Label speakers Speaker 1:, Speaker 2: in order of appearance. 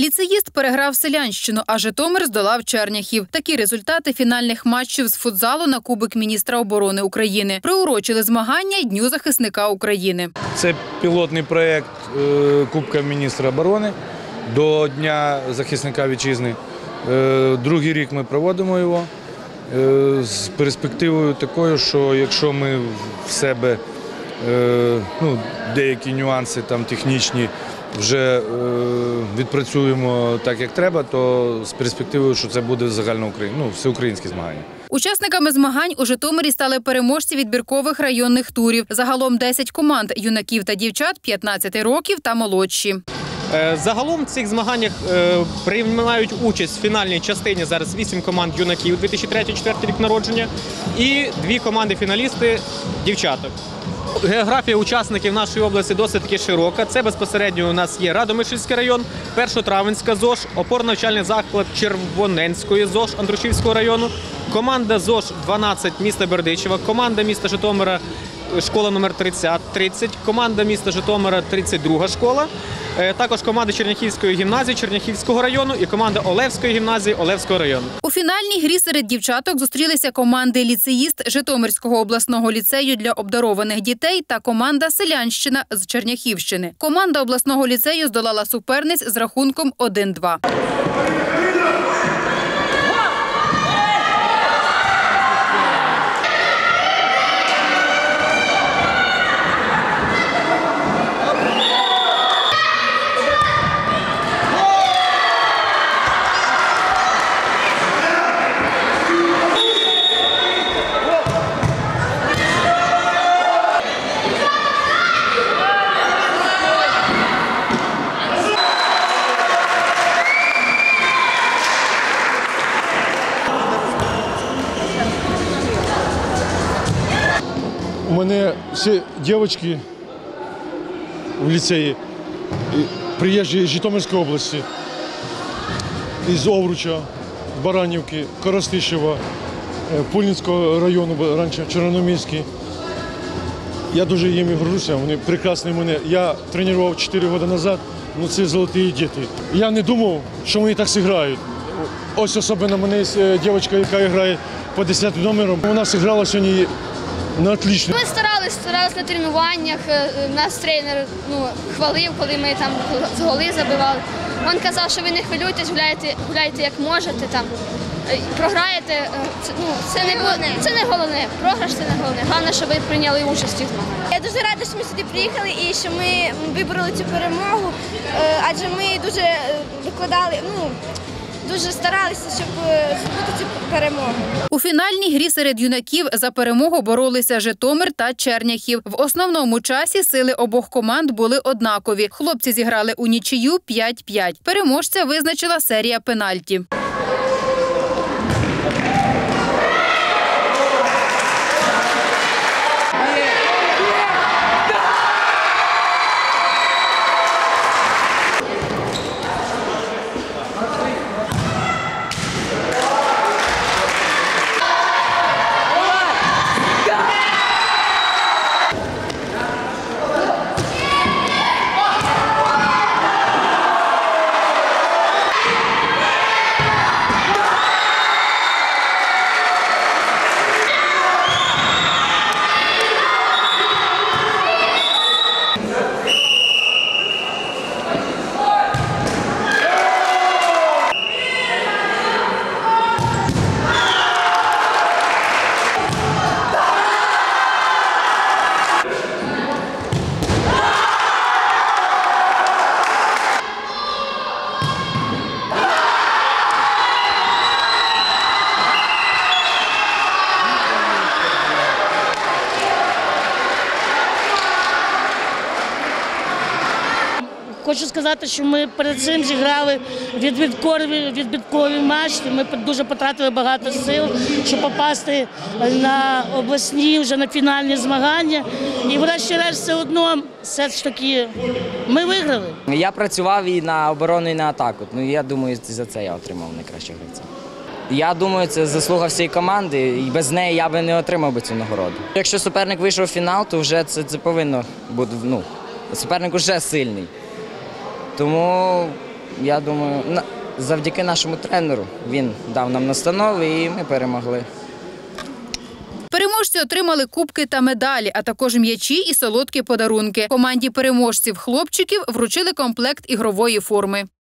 Speaker 1: Ліцеїст переграв селянщину, а Житомир здолав Черняхів. Такі результати фінальних матчів з футзалу на Кубок міністра оборони України приурочили змагання Дню захисника України.
Speaker 2: Це пілотний проєкт е, Кубка міністра оборони до Дня захисника вітчизни. Е, Другий рік ми проводимо його е, з перспективою такою, що якщо ми в себе ну, деякі нюанси там технічні вже е, відпрацюємо так, як треба, то з перспективою, що це буде загальноукраїн, ну, всеукраїнські змагання.
Speaker 1: Учасниками змагань у Житомирі стали переможці відбіркових районних турів. Загалом 10 команд юнаків та дівчат 15 років та молодші.
Speaker 3: Е, Загалом в цих змаганнях е, приймають участь в фінальній частині зараз 8 команд юнаків 2003-2004 рік народження і дві команди фіналісти дівчаток. Географія учасників нашої області досить таки широка. Це безпосередньо у нас є Радомишльський район, Першотравенська ЗОЖ, опорно-навчальний заклад Червоненської ЗОЖ Андрушівського району, команда ЗОЖ 12 міста Бердичева, команда міста Житомира школа номер 30, 30, команда міста Житомира 32 школа, е, також команда Черняхівської гімназії Черняхівського району і команда Олевської гімназії Олевського району.
Speaker 1: У фінальній грі серед дівчаток зустрілися команди ліцеїст Житомирського обласного ліцею для обдарованих дітей та команда Селянщина з Черняхівщини. Команда обласного ліцею здолала суперниць з рахунком 1-2.
Speaker 4: У мене всі дівчатки в ліцеї приїжджі з Житомирської області, із Овруча, Баранівки, Коростишева, е, Пульницького району, раніше Червономіський. Я дуже їм і вони прекрасні мене. Я тренував 4 роки назад, ну це золоті діти. Я не думав, що вони так зіграють. Ось особливо мене є е, дівчинка, яка грає по 10 номером. Вона зіграла сьогодні на отлично.
Speaker 5: Ми старались, старались на тренуваннях. е, Нас тренер ну, хвалив, коли ми там з голи забивали. Він казав, що ви не хвилюйтесь, гуляйте, гуляйте як можете там. Е, Програєте, е, це, ну, це, не, головне. це не головне. Програш це не головне. Головне, що ви прийняли участь у змаганнях.
Speaker 6: Я дуже рада, що ми сюди приїхали і що ми вибороли цю перемогу, адже ми дуже викладали, ну дуже старалися, щоб збути здобути цю перемогу.
Speaker 1: У фінальній грі серед юнаків за перемогу боролися Житомир та Черняхів. В основному часі сили обох команд були однакові. Хлопці зіграли у нічию 5-5. Переможця визначила серія пенальті.
Speaker 7: Хочу сказати, що ми перед цим зіграли відбиткові, відбиткові матчі. Ми дуже потратили багато сил, щоб попасти на обласні, вже на фінальні змагання. І врешті-решт все одно все ж таки ми виграли.
Speaker 8: Я працював і на оборону, і на атаку. Ну я думаю, за це я отримав найкращого гравця. Я думаю, це заслуга всієї команди, і без неї я би не отримав би цю нагороду. Якщо суперник вийшов в фінал, то вже це, це повинно бути. Ну, суперник вже сильний. Тому я думаю, завдяки нашому тренеру він дав нам настанови і ми перемогли.
Speaker 1: Переможці отримали кубки та медалі, а також м'ячі і солодкі подарунки. Команді переможців хлопчиків вручили комплект ігрової форми.